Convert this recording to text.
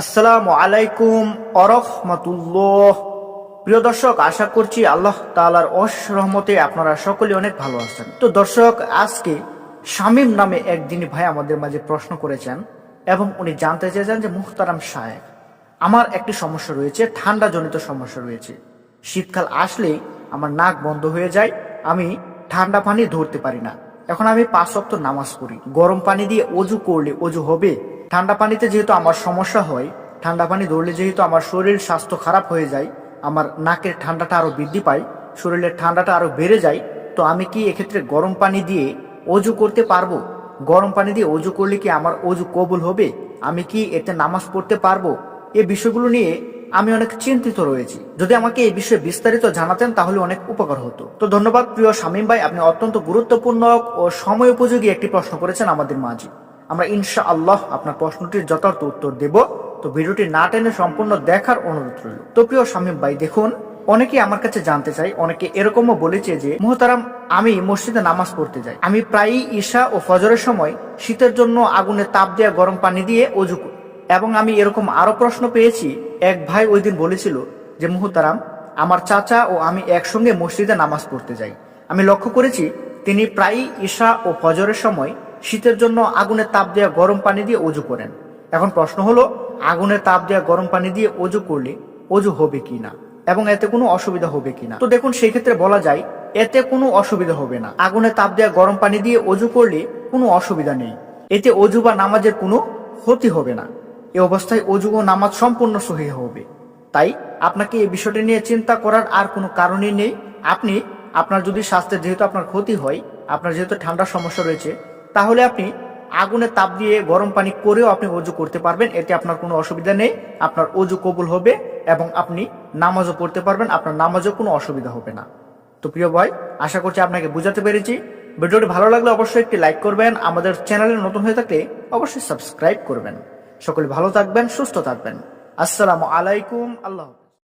আসসালামু আলাইকুম অরহমতুল্লাহ প্রিয় দর্শক, আশা করছি আল্লাহ তাআলার অশ রহমতে আপনারা সকলে অনেক ভালো আছেন। তো দর্শক, আজকে শামীম নামে এক দিনী ভাই আমাদের মাঝে প্রশ্ন করেছেন এবং উনি জানতে চেয়েছেন যে মুখতারাম সাহেব আমার একটি সমস্যা রয়েছে ঠান্ডা জনিত সমস্যা রয়েছে। শীতকাল আসলেই আমার নাক বন্ধ হয়ে যায়, আমি ঠান্ডা পানি ধরতে পারি না। এখন আমি পাঁচ সপ্তাহ নামাজ পড়ি। গরম পানি দিয়ে অজু করলে অজু হবে? ঠান্ডা পানিতে যেহেতু আমার সমস্যা হয়, ঠান্ডা পানি ধরলে যেহেতু আমার শরীর স্বাস্থ্য খারাপ হয়ে যায়, আমার নাকের ঠান্ডাটা আরও বৃদ্ধি পায়, শরীরের ঠান্ডাটা আরও বেড়ে যায়, তো আমি কি এক্ষেত্রে গরম পানি দিয়ে অজু করতে পারব? গরম পানি দিয়ে অজু করলে কি আমার অজু কবুল হবে? আমি কি এতে নামাজ পড়তে পারব? এ বিষয়গুলো নিয়ে আমি অনেক চিন্তিত রয়েছি। যদি আমাকে এই বিষয়ে বিস্তারিত জানাতেন, তাহলে অনেক উপকার হতো। তো ধন্যবাদ, প্রিয় শামীম ভাই, আপনি অত্যন্ত গুরুত্বপূর্ণ ও সময় উপযোগী একটি প্রশ্ন করেছেন আমাদের মাঝে। আমরা ইনশা আল্লাহ আপনার প্রশ্নটির যথার্থ উত্তর দেব। তো ভিডিওটি না টেনে সম্পূর্ণ দেখার অনুরোধ রইল। তো প্রিয় শামীম ভাই, দেখুন অনেকে আমার কাছে জানতে চাই অনেকে এরকমও বলেছে যে, মোহতারাম, আমি মসজিদে নামাজ পড়তে যাই। আমি প্রায়ই ঈশা ও ফজরের সময় শীতের জন্য আগুনে তাপ দেওয়া গরম পানি দিয়ে অজু করি। এবং আমি এরকম আরও প্রশ্ন পেয়েছি, এক ভাই ওই দিন বলেছিল যে, মুহতারাম, আমার চাচা ও আমি একসঙ্গে মসজিদে নামাজ পড়তে যাই। আমি লক্ষ্য করেছি, তিনি প্রায়ই ঈশা ও ফজরের সময় শীতের জন্য আগুনে তাপ দেওয়া গরম পানি দিয়ে অজু করেন। এখন প্রশ্ন হলো আগুনে তাপ দেওয়া গরম পানি দিয়ে অজু করলে অজু হবে কি না? এবং এতে কোনো অসুবিধা হবে কি না? তো দেখুন, সেই ক্ষেত্রে বলা যায়, এতে কোনো অসুবিধা হবে না। আগুনে তাপ দেওয়া গরম পানি দিয়ে অজু করলে কোনো অসুবিধা নেই। এতে অজু বা নামাজের কোনো ক্ষতি হবে না। এ অবস্থায় অজু ও নামাজ সম্পূর্ণ সহি হবে। তাই আপনাকে এই বিষয়টি নিয়ে চিন্তা করার আর কোনো কারণই নেই। আপনি, আপনার যদি স্বাস্থ্যের যেহেতু আপনার ক্ষতি হয়, আপনার যেহেতু ঠান্ডার সমস্যা রয়েছে তাহলে আপনি আগুনে তাপ দিয়ে গরম পানি করেও আপনি অজু করতে পারবেন, এতে আপনার কোনো অসুবিধা নেই, আপনার অজু কবুল হবে এবং আপনি নামাজও পড়তে পারবেন, আপনার নামাজও কোনো অসুবিধা হবে না। তো প্রিয় ভাই, আশা করছি আপনাকে বুঝাতে পেরেছি। ভিডিওটি ভালো লাগলে অবশ্যই একটি লাইক করবেন, আমাদের চ্যানেলে নতুন হয়ে থাকলে অবশ্যই সাবস্ক্রাইব করবেন। সকলে ভালো থাকবেন, সুস্থ থাকবেন। আসসালামু আলাইকুম, আল্লাহ।